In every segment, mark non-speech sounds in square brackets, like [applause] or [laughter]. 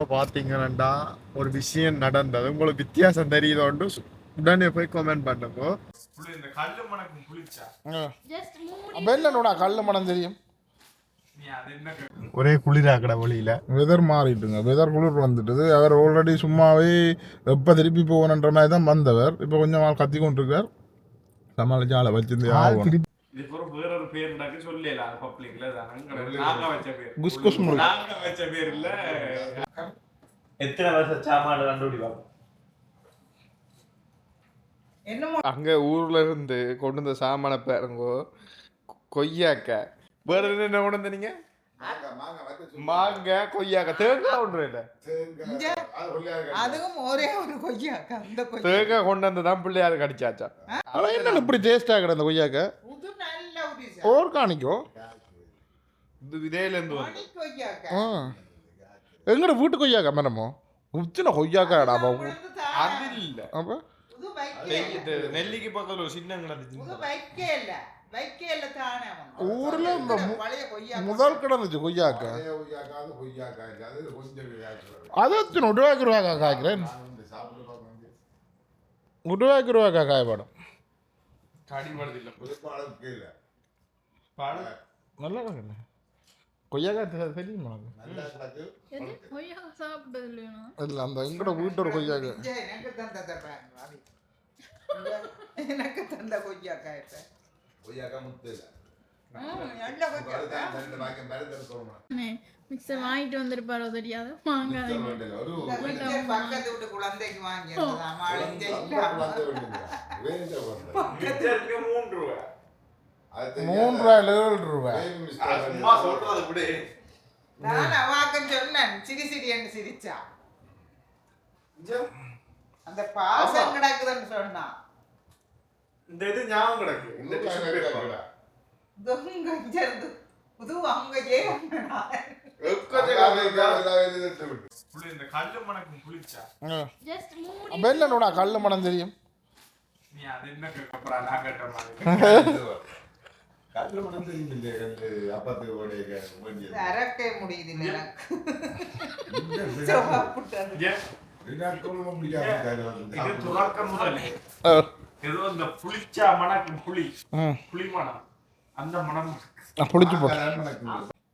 இப்போ பார்த்தீங்கன்னா ஒரு விஷயம் நடந்தது. உங்களுக்கு வித்தியாசம் தெரியுதோண்டு உடனே போய் கமெண்ட் பண்ணுங்க. இந்த கல்லு மனம் தெரியும்? ஒரே குளிராக்கட வழியில. வெதர் மாறிட்டுங்க. வெதர் குளிர் வந்துட்டுது. அவர் ஆல்ரெடி சும்மாவே எப்போ திருப்பி போகணுன்ற மாதிரி தான் வந்தவர். இப்போ கொஞ்சம் நாள் கத்தி கொண்டிருக்கார் சமாளிச்சு ஆளை வச்சிருந்து ஆகணும் இது ஒரு வேற ஒரு பேர் இருந்தாக்க சொல்லல அது பப்ளிக்ல நாங்க வச்ச பேர் குஸ் குஸ் முருகன். நாங்க வச்ச பேர் இல்ல எத்தனை வருஷம் சாமான் கண்டுபிடிப்பாங்க அங்க ஊர்ல இருந்து கொண்டு வந்த சாமான பாருங்கோ கொய்யாக்க வேற என்ன கொண்டு வந்தீங்க மாங்காய் கொய்யாக்க தேங்காய் ஒன்று இல்லை அதுவும் ஒரே ஒரு கொய்யாக்கா அந்த கொய்யா தேங்காய் கொண்டு வந்து தான் பிள்ளையாரு கடிச்சாச்சா ஆனால் என்ன இப்படி டேஸ்ட்டாக கிடந்த கொய்யாக்க இது நெல்லிக்கு பக்கத்துல ஒரு சின்ன புது கிடந்துச்சு வைக்க இல்ல வைக்க இல்ல தானே அவன். ஊர்ல இந்த முதல் கிடந்துச்சு கொய்யாக்கா அது எத்தனை உருவாக்கி ரூபாக்கா காய்க்கிறேன் உருவாக்கி ரூபாக்கா காயப்படும் இல்ல நல்லா இருக்குல்ல கொய்யாக்கா தெ- தெரியுமா உனக்கு எது கொய்யா சாப்பிட்டது இல்லையா இல்லை அந்த எங்கட வீட்டோட கொய்யாக்கா இங்க எனக்கு தந்த. இங்க எனக்கு தந்த கொய்யாக்கா இப்ப ம், நல்ல கொய்யாக்கா மிக்சர் வாங்கிட்டு வந்திருப்பாரோ தெரியாது மாங்காய் பக்கத்து வீட்டு குழந்தைக்கு வாங்கி இருந்ததாம். அழிஞ்ச இல்லாம. மிச்சருக்கு மூன்று ரூபா மூன்று ரூபாய் ஏழு ரூபாய் சும்மா சொல்றது இப்படி நான் அவாக்கம் சொன்னேன். சிரி சிரின்னு சிரிச்சா. அந்த பாசம் கிடக்குதுன்னு சொன்னான். இந்த இது ஞாபகம் கிடக்கு. இந்த tissue paper. துங்க இருந்து. புது இந்த கல்லு மனம் தெரியும்? நீ அது என்ன கேட்கப்படா நான் கேட்ட மாதிரி. [laughs] [laughs] அறக்கே முடியுது இல்ல எனக்கு. [laughs] சாப்பிட்டது. ஏன்? இது துறக்க முதல். ஏதோ இந்த புளிச்சா மணக்கும் புளி. ம் புளி மணம். அந்த மணம் நான் புளிச்சு போட்டேன்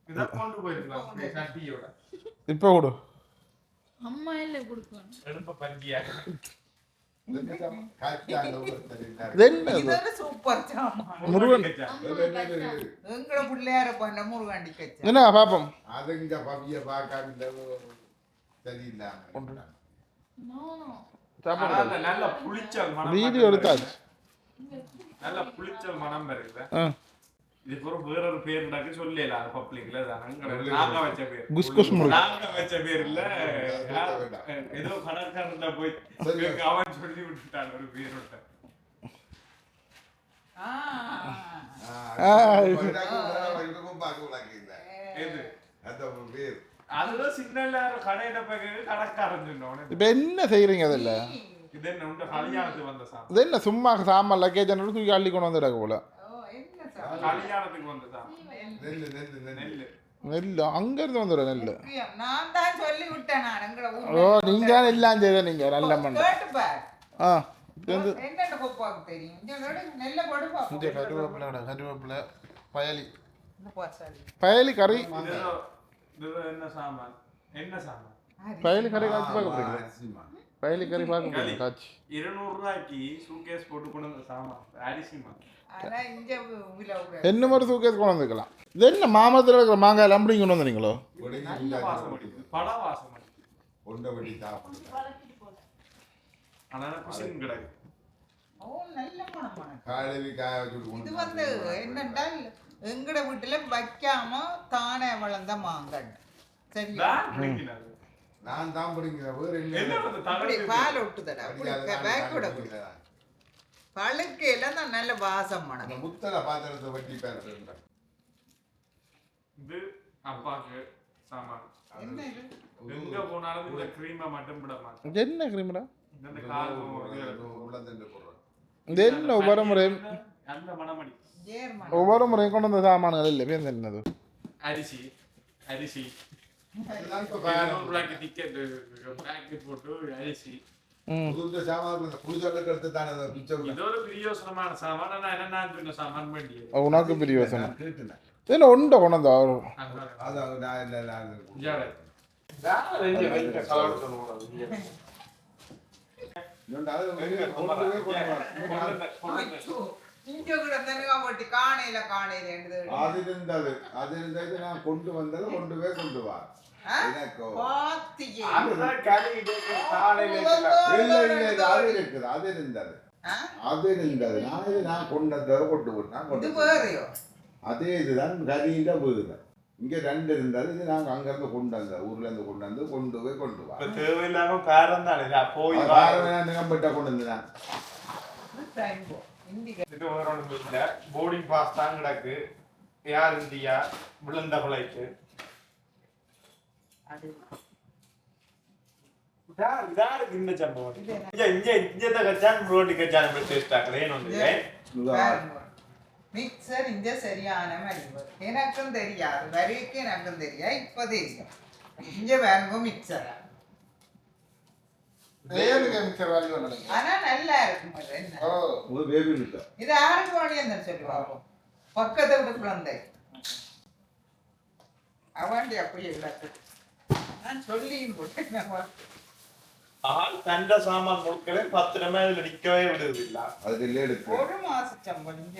இதை கொண்டு போயிருக்கலாம். அப்படியே கட்டியோட இப்போ கொடு. அம்மா இல்லை கொடுக்கணும். முருகன். என்ன பாப்போம். நல்ல நல்ல புளிச்சல் மனம் வீடியோ எடுத்தாச்சு நல்ல புளிச்சல் மனம் வருது. ஆ இதுக்கு ஒரு வேற ஒரு பேர் இருந்தாக்க சொல்லல பப்ளிக்ல நாங்க வச்ச பேர். குஸ் குஸ் முருகன். நாங்க வச்ச பேர் இல்ல. ஏதோ கணக்காரன் தான் போய் அவன் சொல்லி விட்டுட்டான் ஒரு பேர். என்ன செய்கிறீங்க அதில் இது என்ன சும்மா சாமான் லக்கேஜ் தூக்கி அள்ளி கொண்டு வந்துடுறாங்க போல. கல்யாணத்துக்கு வந்த சாமி நெல்லு நெல் அங்கேருந்து வந்துடுறேன் நெல். நான் தான் சொல்லி விட்டேன் நான் எங்கட ஓ தான் எல்லாம் செய்த நீங்கள் நல்ல பார். ஆ இது வந்து என்னென்ன கொப்பாக்கு தெரியும்? இங்க நடு நெல்ல போடு பாப்போம். இந்த கருவேப்பிலை விட கருவேப்பிலை பயலி. இந்த பார் சாலி. பயலி கறி. இது ஏதோ- இது ஏதோ என்ன சாமான்? என்ன சாமான்? பயலி கறி காய்ச்சி பார்க்க போறீங்களா? பயலி கறி பார்க்க போறீங்க காய்ச்சி. இருநூறு ரூபாய்க்கு சூட்கேஸ் போட்டு கொண்டு சாமான். என்ன மாதிரி சூக்கேஸ் கொண்டு வந்துக்கலாம்? இது என்ன மாமரத்தில் இருக்கிற மாங்காய் அப்படி கொண்டு வந்தீங்களோ? இது வந்து என்னென்றால் எங்கட வீட்டுல வைக்காம தானே வளர்ந்த தான் பிடிக்கிறது நான் தான் பிடிக்கிறேன் வேற பால் விட்டுதடா பேக்கோட பழுக்கையில தான் நல்ல வாசம் அந்த முத்தல பாத்திரத்தை வட்டி பேசுறேன் இது அப்பாக்கு சாமான். என்ன இது? எங்க போனாலும் இந்த கிரீமை மட்டும் விட மாட்டேன். என்ன கிரீம்டா இந்த காலும் இது என்ன ஒவ்வொரு முறையும் அந்த மணமடி ஜேர்மன் ஒவ்வொரு முறையும் கொண்டு வந்த சாமான்கள் இல்லை பேர் என்னது அரிசி அரிசி. இதுதான் இப்ப பயணம். ரூபாய்க்கு டிக்கெட் பேக்கெட் போட்டு அரிசி. ம் புது சாமான் எடுத்து தானே அதை பிச்சை விட- இது ஒரு பிரியோசனமான சாமான் என்ன சொன்ன உனக்கு நான் கேட்டேன். இதில் ஒன்றை கொண்டு அவரு அது நான் இல்லை, நான் அது இருந்தது அது இருந்தது நான் கொண்டு வந்தது கொண்டு போய் கொண்டு வா அது இருக்குது அது இருந்தது? அது இருந்தது. நான் இது நான் கொண்டு வந்ததை கொண்டு நான் வேறையோ? அதே இதுதான் கரியில வீடு இங்க ரெண்டு இருந்தது இது நாங்க அங்க இருந்து கொண்டு வந்தோம் ஊர்ல இருந்து கொண்டு வந்து கொண்டு போய் கொண்டு வா. தேவையில்லாம பேரம் தானே போய் வேணா நிகம்பிட்ட கொண்டு வந்து நான். டைம் போ இந்தி இது வேற ஒண்ணும் இல்ல. போர்டிங் பாஸ் தான் கிடக்கு. ஏர் இந்தியா விழுந்த பிளைட்டு அது இந்த இது என்ன? இங்க இங்க இஞ்சத்தை கச்சான் ரோட்டு கச்சான் இப்படி டேஸ்ட் ஆக்கலேன்னு ஒன்று பாருங்க. மிக்சர் இங்க சரியான மலிவு எனக்கும் தெரியாது. வரைக்கு எனக்கும் தெரியா? இப்ப தெரியும். இங்க பாருங்க மிக்சர் ஆனா நல்லா இருக்கும் அது என்ன? இது யாருக்கு வாணியன்னு சொல்லுவாங்க பக்கத்தை விட்டு குழந்தை. அவண்டி அப்படியே இல்லாது நான் சொல்லியும் போட்டேன் நம்ம ஆள் தண்ட சாமான் முழுக்கவே பத்து நிமிடம் இதுல நிக்கவே அதுக்கு இல்லை எடுத்து. ஒரு மாச சம்பளம்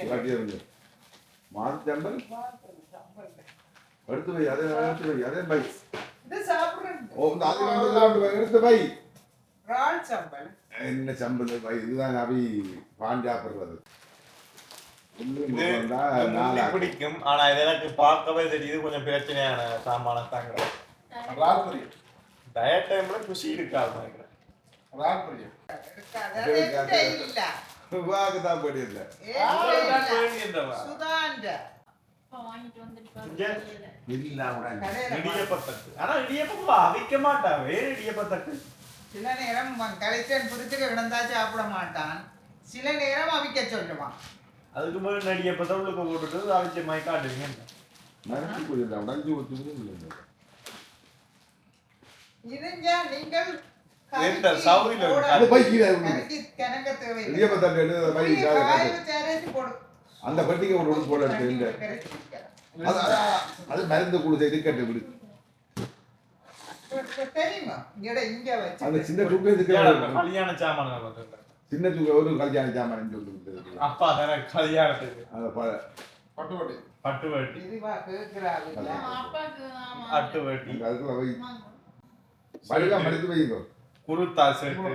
சம்பளம். எடுத்து வை அதே எடுத்து வை அதே பை இது சாப்பிடுறது ஓ இந்த அது வந்து சாப்பிட்டு வை, எடுத்து வை. ரால் சம்பளம். என்ன சம்பளம்? வை இதுதான் அவி பான் சாப்பிடுறது இது வந்தா முந்தி நாலா பிடிக்கும் ஆனா இது எனக்கு பார்க்கவே தெரியுது கொஞ்சம் பிரச்சனையான சாமான தாங்க டயட் டைம்ல குஷி இருக்காது இல்ல. வாக்கு தான் அவிக்க மாட்டான் வேறு இடியப்பத்தட்டு சில நேரம் கலைச்சன் பிடிச்சிட்டு கிடந்தா சாப்பிட மாட்டான் சில நேரம் அவிக்க சொல்லுவான் அதுக்கு முதல்ல இடியப்பத்தை உள்ளுக்கு போட்டுட்டு அவிச்ச மாதிரி காட்டுவீங்க மறைச்சு போயிடலாம் உடஞ்சி ஊற்றி இருந்தா நீங்கள் காட்டு. அந்த பட்டிக்கு ஒரு ஒன்று போட. அது மருந்து கொடுத்து விடு. இங்கட இங்க வச்சு அந்த சின்ன துக்கு இதுக்கு கல்யாண வந்து சின்ன துக்கு ஒரு கல்யாண சாமான் சொல்லி அப்பா தானே கல்யாணத்துக்கு. அந்த ப- பட்டு வேட்டி இதுவா கேட்கிறாரு ஆமா, அப்பாக்கு ஆமா. அட்டு வேட்டி அதுக்குள்ள வை வாங்க. மடிக்கா மடித்து வைங்கோ குருத்தா செட்டு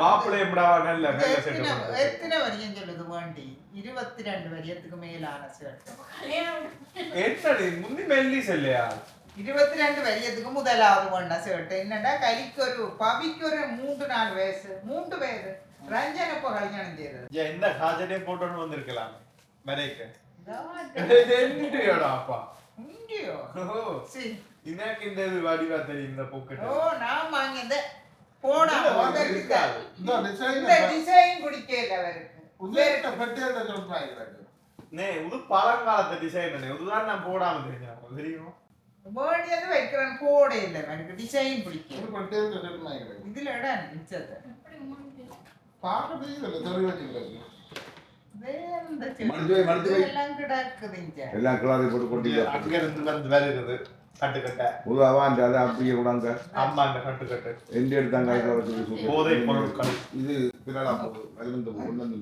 மாப்பிள்ளை எப்படா நல்ல நல்ல செட்டு எத்தனை எத்தனை வரியம் சொல்லுது வேண்டி இருபத்தி ரெண்டு வரியத்துக்கு மேலான கல்யாணம் என்னடி முந்தி மெல்லி செல்லையா? இருபத்தி ரெண்டு வரியத்துக்கு முதலாவது வேண்ட சேர்த்து என்னடா கலிக்கு ஒரு பவிக்கு ஒரு மூன்று நாலு வயசு. மூன்று வயசு ரஞ்சன் இப்போ கல்யாணம் செய்தது இந்த போட்டோன்னு வந்திருக்கலாம். அப்பா? ஓ, சரி இந்த இது வடிவா தெரியும் இந்த பொக்கெட் ஓ நான் வாங்கியது. போடா இல்ல, முதல் இருக்காது. இந்த டிசைன் பிடிக்கல அவருக்கு. நே இது பழங்காலத்து டிசைன் தானே. இதுதான் நான் போடாம தெரிஞ்சேன் தெரியும்? வேண்டியது வைக்கிறேன் போட இல்லை. எனக்கு டிசைன் பிடிக்கும் இந்த வை. எல்லாம் கிளாரி போட்டு கொண்டு அங்க இருந்து வந்து வருகிறது கட்டுக்கட்ட அந்த அதை அப்படியே விடாங்க அம்மா அந்த கட்டுக்கட்டு எந்த எடுத்தாங்க அதுல வச்சு பொருட்கள். இது பின்னலா மருந்து கொண்டு.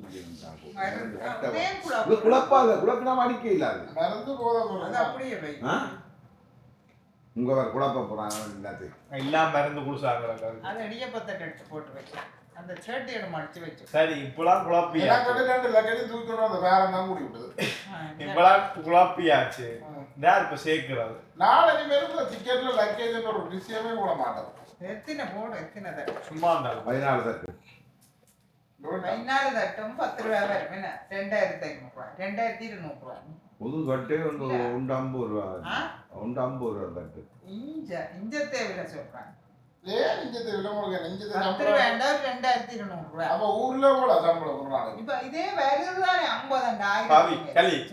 குழப்பாத குழப்பினா அடிக்க இல்லாது அது அப்படியே வை ஆ? உங்க குழப்ப போறாங்க எல்லாத்தையும் எல்லாம் மருந்து குடிச்சாங்க அது இடியப்பத்தை எடுத்து போட்டு வச்சு அந்த சேட்டையோட மடிச்சு வச்சு சரி இப்பெல்லாம் குழப்பியா [laughs] ஆ, இந்த- இப்பெல்லாம் குழப்பியாச்சு. யார் இப்ப சேர்க்கிறது? எத்தனை போடும் எத்தனை தட்டும் சும்மா இருந்தாலும். பதினாலு தட்டு. பதினாலு தட்டும் பத்து ரூபா வரும். என்ன? ரெண்டாயிரத்தி ஐநூறு ரூபாய் ரெண்டாயிரத்தி இருநூறு ரூபாய் புது தட்டே வந்து உண்டு ஐம்பது ரூபா? உண்டு ஐம்பது ரூபா தட்டு. இஞ்ச இஞ்ச தேவையில சொல்றாங்க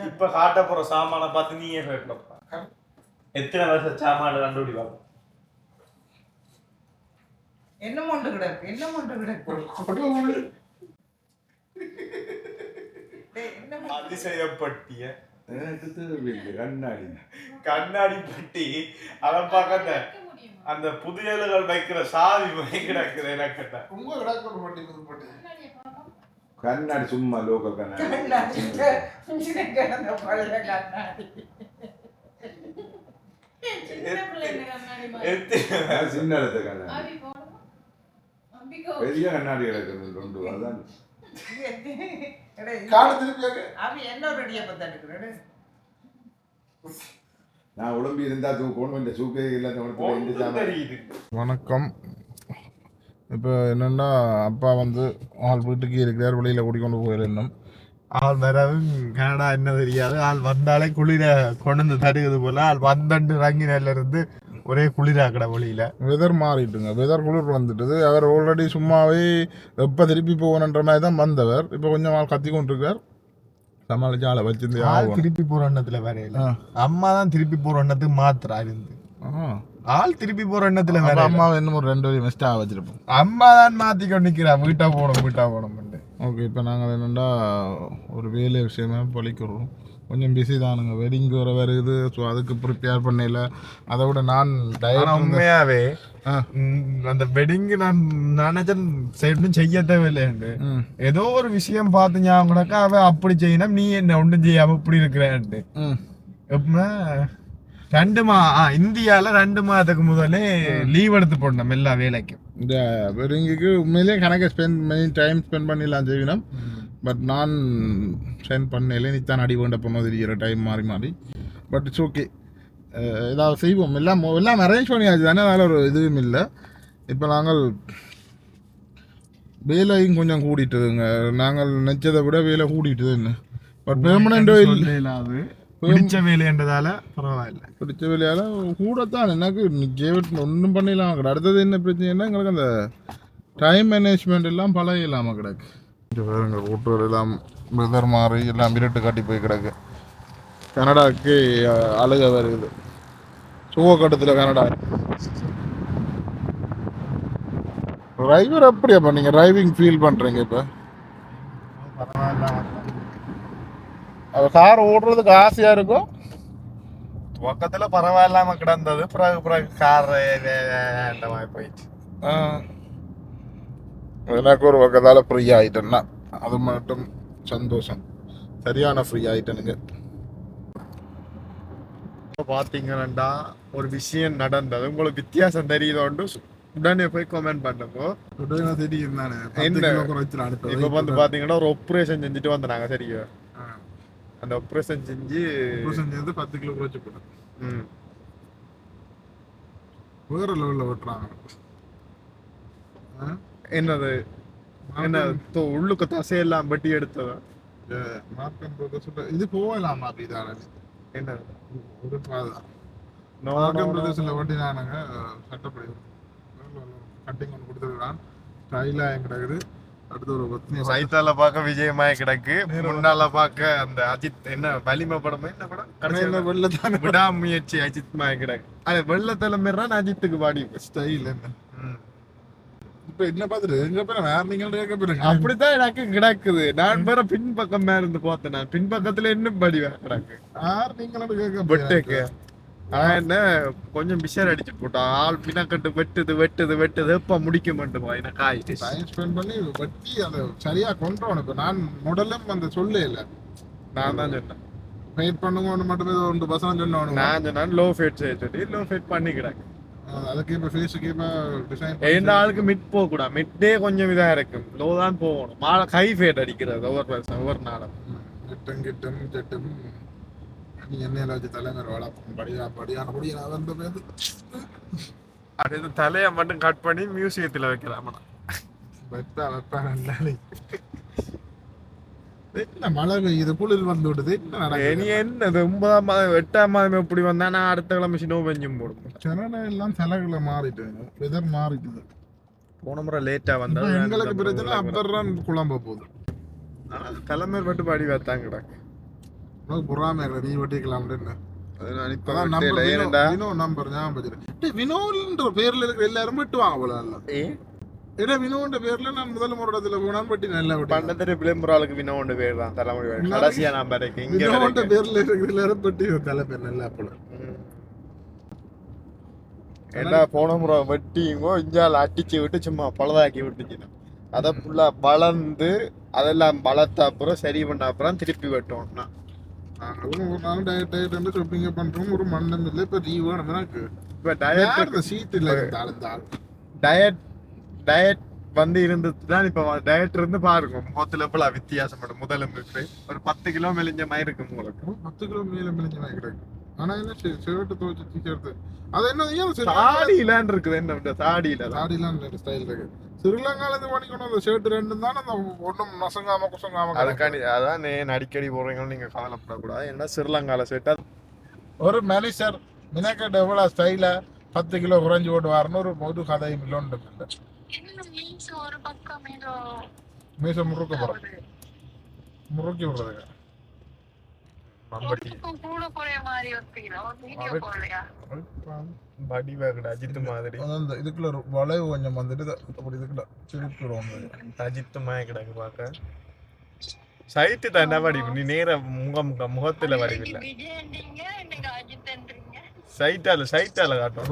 இப்ப காட்ட போற சாமான பார்த்து நீயே கேட்கலாம் எத்தனை வருஷம் சாமான் கண்டுபிடிப்பாங்க என்ன மொண்டு கிடக்கு என்ன மொண்டு கிடக்கு டேய், என்ன மொண்டு- அதிசயப்பட்டிய கண்ணாடி கண்ணாடி பட்டி அதை பார்க்க வைக்க முடியுமா? அந்த புதியல்கள் வைக்கிற சாவி கிடக்குது எனக்கு உங்க கிடக்கு போட்டி புது போட்டி. கண்ணாடி சும்மா லோக்கல் கண்ணாடி. சின்ன இடத்து கண்ணாடி. பெரிய கண்ணாடி கிடக்குது ரெண்டு அதான். எடே, காடு திருப்பி அவன் என்ன ஒரு இடியப்பத்தை எடுக்கிறாரு நான் உடம்பு இருந்தா தூக்கணும் இந்த சூக்கே இல்லாத வணக்கம். இப்போ என்னென்னா அப்பா வந்து ஆள் வீட்டுக்கு இருக்கிறார் வெளியில் கூட்டிக்கொண்டு போயிருந்தோம் ஆள் வரவும் கனடா என்ன தெரியாது. ஆள் வந்தாலே குளிர கொண்டு வந்து தடுக்குது போல. ஆள் வந்தண்டு ரங்கினில இருந்து ஒரே குளிராக்கட வழியில வெதர் மாறிட்டுங்க. வெதர் குளிர் வந்துட்டுது. அவர் ஆல்ரெடி சும்மாவே எப்போ திருப்பி போகணுன்ற மாதிரி தான் வந்தவர். இப்போ கொஞ்சம் ஆள் கத்தி கொண்டிருக்கார் சமாளிச்சு ஆளை வச்சிருந்து ஆள் திருப்பி போற எண்ணத்துல வரையில ஆ. அம்மா தான் திருப்பி போற எண்ணத்துக்கு மாத்திரா இருந்து. ஆள் திருப்பி போற எண்ணத்துல வரையில அம்மாவை இன்னும் ஒரு ரெண்டு வரையும் மிஸ்டாக வச்சிருப்போம். அம்மா தான் மாத்தி கொண்டு நிக்கிறா. வீட்டா போகணும் வீட்டா போகணும் ஓகே இப்போ நாங்கள் என்னென்னா ஒரு வேலை விஷயமா பழிக்கிறோம். கொஞ்சம் பிஸி தானுங்க வெட்டிங்க்கு வர வருது. ஸோ அதுக்கு ப்ரிப்பேர் பண்ணல. அதை விட நான் உண்மையாவே அந்த வெட்டிங் நான் நினைச்சேன் செய்யணும் செய்ய தேவையில்லைண்டு ஏதோ ஒரு விஷயம் பார்த்து ஞாபகம் கிடக்க அவன் அப்படி செய்யணும் நீ என்ன ஒன்றும் செய்யாம இப்படி இருக்கிறேன்ட்டு ம். எப்ப ரெண்டு மா ஆ, இந்தியால ரெண்டு மாதத்துக்கு முதலே லீவ் எடுத்து போடணும் எல்லா வேலைக்கும். இந்த வெட்டிங்குக்கு உண்மையிலேயே கணக்கை ஸ்பெண்ட் பண்ணி டைம் ஸ்பெண்ட் பண்ணிடலாம் செய்யணும். பட் நான் சென்ட் பண்ணல நீ தான் அடி மாதிரி இருக்கிற டைம் மாறி மாறி. பட் இட்ஸ் ஓகே ஏதாவது செய்வோம். எல்லாம் எல்லாம் அரேஞ்ச் பண்ணியாச்சு. தானே அதனால் ஒரு இதுவும் இல்லை. இப்போ நாங்கள் வேலையும் கொஞ்சம் கூடிட்டுதுங்க. நாங்கள் நினச்சதை விட வேலை கூடிட்டுதுன்னு பட் பெர்மனண்ட் இல்லாது பிடிச்ச வேலைன்றதால பரவாயில்ல. பிடிச்ச வேலையால் கூடத்தான். எனக்கு ஜேவட் ஒன்றும் பண்ணிடலாம் அடுத்தது என்ன பிரச்சனைன்னா எங்களுக்கு அந்த டைம் மேனேஜ்மெண்ட் எல்லாம் பழகிடலாமா கிடக்கு? இங்க பாருங்க ரோட்டு எல்லாம் பிரதர் மாறி எல்லாம் இருட்டு காட்டி போய் கிடக்கு கனடாவுக்கு அழுக வருது சுவக்கட்டத்தில் கனடா டிரைவர் எப்படியாப்பா நீங்கள் டிரைவிங் ஃபீல் பண்ணுறீங்க இப்போ அவர் கார் ஓடுறதுக்கு ஆசையாக இருக்கும் துவக்கத்தில் பரவாயில்லாமல் கிடந்தது பிறகு பிறகு கார் போயிடுச்சு ஆ. எனக்கு ஒரு வகதால ஃப்ரீ ஆயிட்டேன்னா அது மட்டும் சந்தோஷம். சரியான ஃப்ரீ ஆயிட்டேனுங்க பாத்தீங்கன்னா ஒரு விஷயம் நடந்தது. உங்களுக்கு வித்தியாசம் தெரியுதோண்டு உடனே போய் கமெண்ட் பண்ணுங்க. உடனே தெரியும் தானே. இப்ப வந்து பாத்தீங்கன்னா ஒரு ஆப்ரேஷன் செஞ்சுட்டு வந்தாங்க சரியா? அந்த ஆப்ரேஷன் செஞ்சு செஞ்சது பத்து கிலோ குறைச்சு போட்டேன். ம், வேற லெவல்ல வெட்டுறாங்க என்னது? என்ன உள்ளுக்கு தசையெல்லாம் வெட்டி எடுத்தது? மார்க்கம் இது போகலாமா அப்படிதானே என்னது ஒரு மார்க்கம் பிரதேசத்தில் no. வெட்டினானுங்க சட்டப்படி. கட்டிங் ஒன்று கொடுத்துருக்கான் ஸ்டைலாக கிடக்குது. அடுத்து ஒரு சைத்தால பார்க்க விஜயமாய கிடக்கு. முன்னால பார்க்க அந்த அஜித் என்ன வலிமை படம் என்ன படம்? கடைசியில வெள்ளத்தான? விடாமுயற்சி அஜித் மாய கிடக்கு. அது வெள்ள தலைமைறான் அஜித்துக்கு பாடி ஸ்டைல் என்ன? இப்போ என்ன பார்த்துட்டு எங்க பேர் வேற நீங்கள் கேட்க போயிருங்க அப்படித்தான் எனக்கு கிடக்குது. நான் வேற பின்பக்கமா இருந்து பார்த்தேன் நான். பின்பக்கத்துல இன்னும் படி கிடக்கு. யார் நீங்களும் கேட்க வெட்டுக்கு. ஆனா என்ன கொஞ்சம் பிஷர் அடிச்சு போட்டான் ஆள் பின்னக்கட்டு வெட்டுது வெட்டுது வெட்டுது. எப்ப முடிக்க மாட்டோமா? எனக்கு ஆயிட்டு டைம் ஸ்பெண்ட் பண்ணி வெட்டி அதை சரியா கொண்டு இப்போ நான் முதல்ல அந்த சொல்லே இல்லை. நான் தான் சொன்னேன். வெயிட் பண்ணுங்கன்னு மட்டுமே ஒன்று பசங்க சொன்னவனு நான் சொன்னேன் லோ ஃபேட் செய்ய சொல்லி லோ ஃபேட் பண்ணி எந்த ஆளுக்கு மிட் போக கூடாது மிட்டே கொஞ்சம் இதா இருக்கும் லோ தான் போகணும் மாலை கை ஃபேட் அடிக்கிறது ஒவ்வொரு வருஷம் ஒவ்வொரு நாளும் கிட்டும் கிட்டும் ஜெட்டும் நீ எண்ணெயில் வச்சு தலைமையில் வாழ படியா படியான படியா வந்த பேரு அது தலையை மட்டும் கட் பண்ணி மியூசியத்துல வைக்கலாம் வெப்பா வெப்பா நல்லாலே என்ன மழை பெய்யுது குளிர் வந்து விடுது என்ன என்னது ஒன்பதாம் மாதம் எட்டாம் மாதம் எப்படி வந்தா நான் அடுத்த கிழமை சினோ பெஞ்சும் போடும் சென்னை எல்லாம் சிலகளை மாறிட்டு வெதர் மாறிட்டுது போன முறை லேட்டா வந்தா எங்களுக்கு பிரச்சனை அப்பதான் குழம்ப போகுது. தலைமை மட்டும் பாடி வைத்தாங்க கிடக்கு உனக்கு பொறாமை இல்லை நீ வெட்டிக்கலாம் அப்படின்னு. நம்பர் ஏனண்டா வினோ நம்பர் ஞாபகம் வினோன்ற பேர்ல இருக்கிற எல்லாரும் வெட்டுவாங்க போல ஏன்னா வினோன்ற பேர்ல நான் முதல் இடத்துல போனான் பட்டி நல்லா விட்டேன் பண்டத்திர விளம்பராளுக்கு வினோண்டு பேர் தான் தலைமுறை. கடைசியா நான் இங்க வினோன்ற. பேர்ல இருக்கிற எல்லாரும் பட்டி தலை பேர் நல்லா போல. ஏண்டா போன முறை வெட்டிங்கோ இஞ்சால அடிச்சு விட்டு சும்மா பழுதாக்கி விட்டுச்சு அதை ஃபுல்லா வளர்ந்து அதெல்லாம் வளர்த்த அப்புறம் சரி பண்ண அப்புறம் திருப்பி வெட்டோம்னா நாங்களும் ஒரு நாள் டயட் டயட் ஷாப்பிங் பண்றோம். ஒரு மண்டம் இல்லை இப்ப லீவ் வேணும் எனக்கு இப்ப டயட் சீட் இல்ல. டயட் டயட் வந்து இருந்தது தான் இப்போ டயட் இருந்து பாருங்க. முகத்துல எப்பலாம் வித்தியாசப்படும் இருக்கு. ஒரு பத்து கிலோ மெலிஞ்ச மாதிரி இருக்கு உங்களுக்கு. பத்து கிலோ மேல மெலிஞ்சு நான் கிடக்கு ஆனா என்ன ஷர்ட் துவச்சு டிஷர்ட் அது என்ன ஏன் சரி தாடியிலான் இருக்குது என்ன தாடியில தான் தாடிலாம் ஸ்டைல் இருக்கு. ஸ்ரீலங்கால இருந்து பண்ணிக்கணும் அந்த ஷர்ட் ரெண்டும் தான் அந்த ஒன்றும் நசங்காம குசங்காம. அதுக்காண்டி அதான் நான் அடிக்கடி போடுறீங்கன்னு நீங்க கவலைப்படக்கூடாது. ஏன்னா ஸ்ரீலங்கால செட்டா ஒரு மனுஷர் மினக்கட்ட எவ்வளவு ஸ்டைலா பத்து கிலோ குறைஞ்சு போட்டு வரணும் ஒரு பொது கதையும் இல்லோன்னு இல்லை ஒரு பக்கம் ஏதோ மீச முறுக்க போறேன். முறுக்கி விடுறதுங்க குறைய மாதிரி அஜித் இதுக்குள்ள வளைவு கொஞ்சம் வந்துட்டு அப்படி இதுக்குள்ள விடுவாங்க அஜித் மாதிரி கிடக்கு பார்க்க சைட்டு தான் என்ன வடிவு. நீ நேர முகம் முகத்துல வடிவில்லை சைட்டால சைட்டால காட்டும்.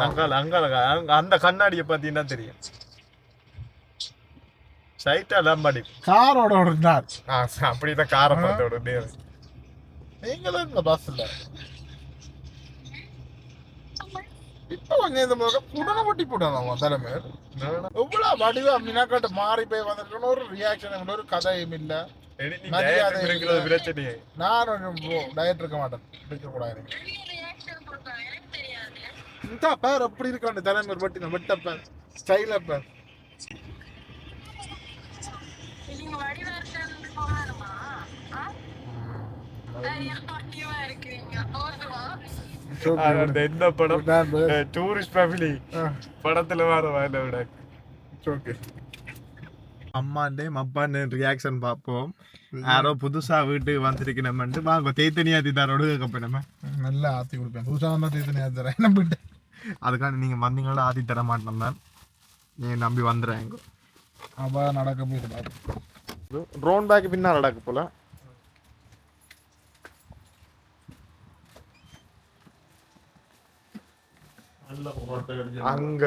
அங்கால அங்கால கா- அங்க- அந்த கண்ணாடியை பார்த்தீங்கன்னா தெரியும். சைட்டால படி காரோட ஓடுனார் அப்படிதான் காரப்படத்தோட நேர் நீங்களும் இந்த பஸ்ல இப்ப கொஞ்சம் இந்த பக்கம் புடனை பட்டி போட்டான் தலைமை. எவ்வளவு வடிவா மினாக்காட்டு மாறி போய் வந்திருக்கணும் ஒரு ரியாக்ஷன் ஒரு கதையும் இல்ல. மரியாதை நான் கொஞ்சம் டயட் இருக்க மாட்டேன். இருக்க கூடாது. இந்த பேர் எப்படி இருக்காண்டு தலைமை? ஒரு பட்டி வெட்ட பேர் ஸ்டைல பேர் நீங்க வடிவர்ஷன் போகணுமா ஆக்டிவா இருக்கிறீங்க ஓதுவா அந்த என்ன படம் டூரிஸ்ட் ஃபேமிலி படத்துல வர வேலை விட ஓகே அம்மாண்டே மப்பாண்டு ரியாக்ஷன் பார்ப்போம் யாரோ புதுசா வீட்டுக்கு வந்திருக்கணும்ட்டு வாங்க தேத்தனியா தீதாரோட கேட்க நம்ம நல்லா ஆத்தி கொடுப்பேன் புதுசாக வந்தா தேத்தனி என்ன போயிட்டு அதுக்காண்டி நீங்க வந்தீங்களா ஆதி தர மாட்டோம் தான் நீங்க நம்பி வந்துடுறாங்க அப்போ நடக்க போயிட்டு ட்ரோன் பேக் பின்னால் நடக்கு போல அங்க.